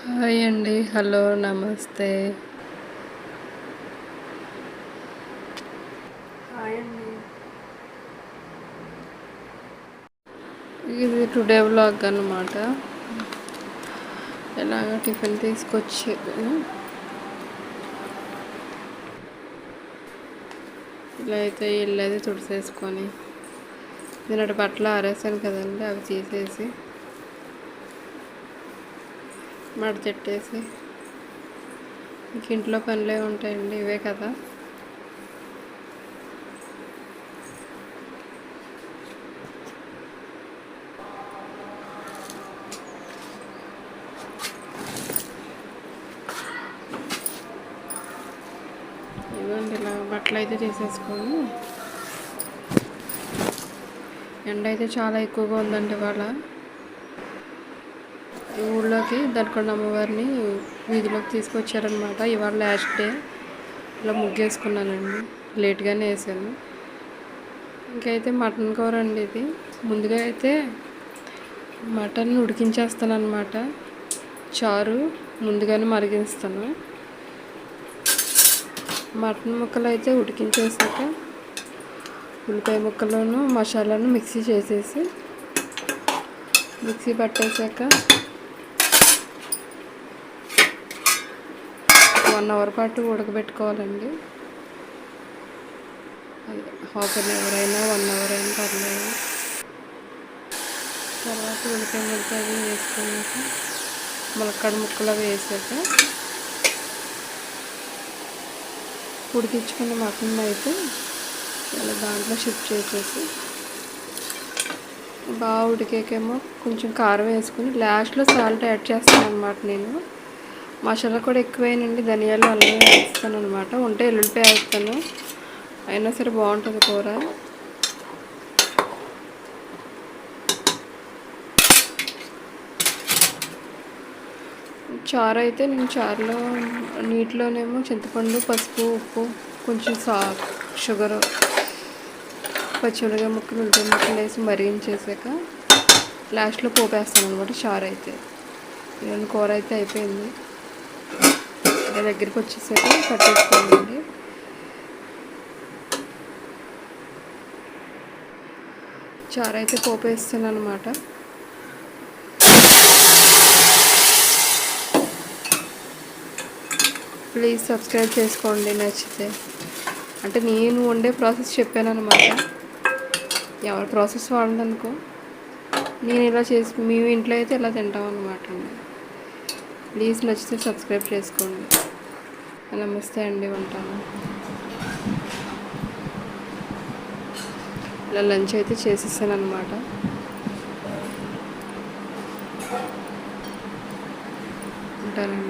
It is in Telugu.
హాయ్ అండి. హలో నమస్తే. హాయ్ అండి. ఇది టుడే వ్లాగ్ అనమాట ఎలాగ టిఫిన్ తీసుకొచ్చి ఇలా అయితే ఇల్లు అయితే తుడిసేసుకొని నిన్నటి బట్టలు ఆరేసాను కదండి అవి తీసేసి మడతెట్టేసి ఇంక ఇంట్లో పనులే ఉంటాయండి ఇవే కదా. ఇవ్వండి ఇలా బట్టలు అయితే తీసేసుకొని. ఎండ అయితే చాలా ఎక్కువగా ఉందండి ఇవాళ. ఈ ఊళ్ళోకి దనకొండ అమ్మవారిని వీధిలోకి తీసుకొచ్చారనమాట ఇవాళ లాస్ట్ డే. ఇలా ముగ్గేసుకున్నానండి. లేట్గానే వేసాను. ఇంకైతే మటన్ కూర అండి ఇది. ముందుగా అయితే మటన్ ఉడికించేస్తాను అనమాట చారు ముందుగానే మరిగిస్తాను. మటన్ ముక్కలు అయితే ఉడికించేసాక ఉల్లిపాయ ముక్కలను మసాలాను మిక్సీ చేసేసి మిక్సీ పట్టేసాక వన్ అవర్ పాటు ఉడకబెట్టుకోవాలండి. హాఫ్ అన్ అవర్ అయినా వన్ అవర్ అయినా పర్లేదు. తర్వాత ఉల్లిపాయ ముక్క అవి వేసుకున్నాక ములక్కడ ముక్కలు అవి వేసాక ఉడికించుకున్న మటన్ అయితే ఇలా దాంట్లో షిఫ్ట్ చేసేసి బాగా ఉడికేకేమో కొంచెం కారం వేసుకుని లాస్ట్లో సాల్ట్ యాడ్ చేస్తాను అనమాట నేను. మసాలా కూడా ఎక్కువైనండి ధనియాలు అల్లం వేస్తాను అనమాట ఉంటే ఎల్లుల్లిపాయ వేస్తాను. అయినా సరే బాగుంటుంది కూర. చారు అయితే నేను చారులో నీటిలోనేమో చింతపండు పసుపు ఉప్పు కొంచెం సా షుగరు పచ్చిమిరకాయ ముక్కలు ఉల్లిపాయ ముక్కలు వేసి మరిగించేసాక లాస్ట్లో పోపేస్తాను అనమాట చారు అయితే. కూర అయితే అయిపోయింది. ఇలా దగ్గరికి వచ్చేసరికి కట్టేసుకోండి చారు అయితే పోపు అనమాట ప్లీజ్ సబ్స్క్రైబ్ చేసుకోండి నచ్చితే. అంటే నేను వండే ప్రాసెస్ చెప్పాను అనమాట ఎవరి ప్రాసెస్ వాడదనుకో నేను ఇలా చేసి మేము ఇంట్లో అయితే ఇలా తింటాం అనమాట అండి. ప్లీజ్ నచ్చితే సబ్స్క్రైబ్ చేసుకోండి. నమస్తే అండి ఉంటాను. ఇలా లంచ్ అయితే చేసేసాను అనమాట ఉంటానండి.